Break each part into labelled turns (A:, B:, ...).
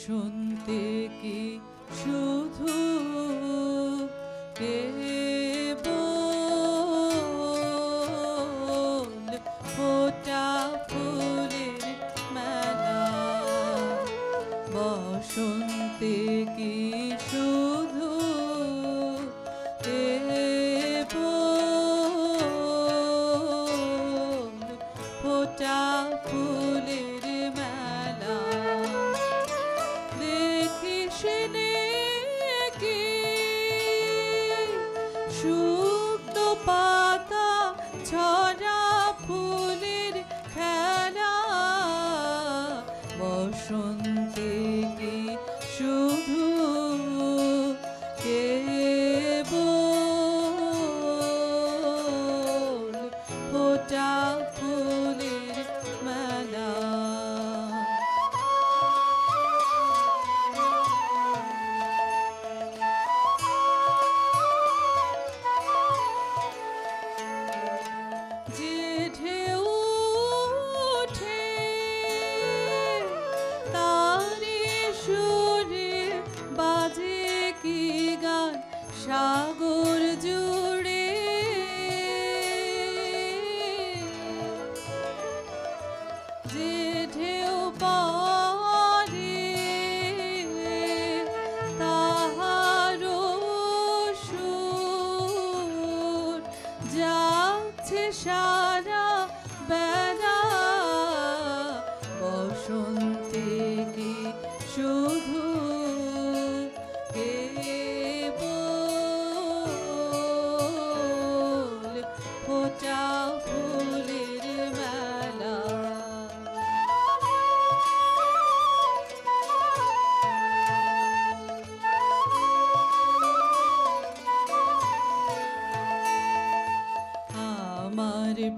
A: শুনতে কি শুধু কে ফোটা ফুলের মেলা। বসন্তে কি শুধু ফোটা ফুলের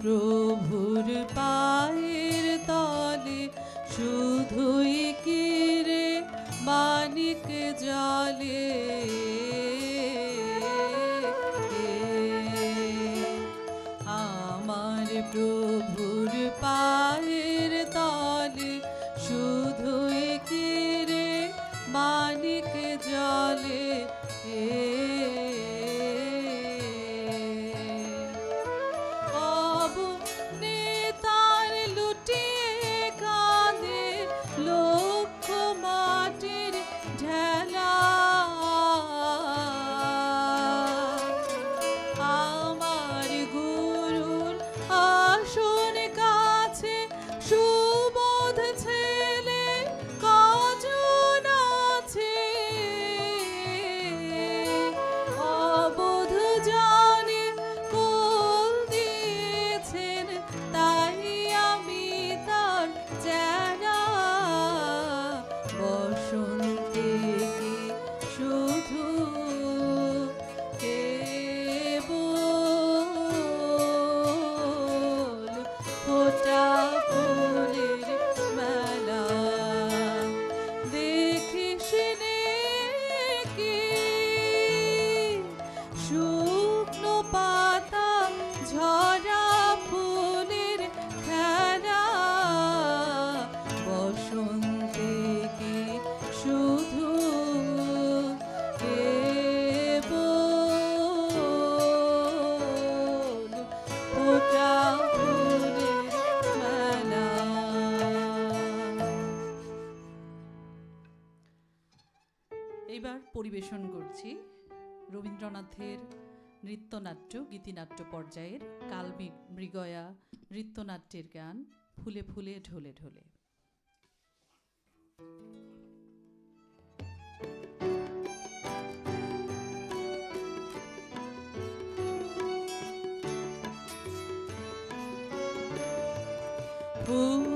A: প্রভুর পা এইবার পরিবেশন করছি রবীন্দ্রনাথের নৃত্যনাট্য, গীতিনাট্য পর্যায়ের কাল মৃগয়া নৃত্যনাট্যের গান ফুলে ফুলে, ঢোলে ঢোলে Ooh.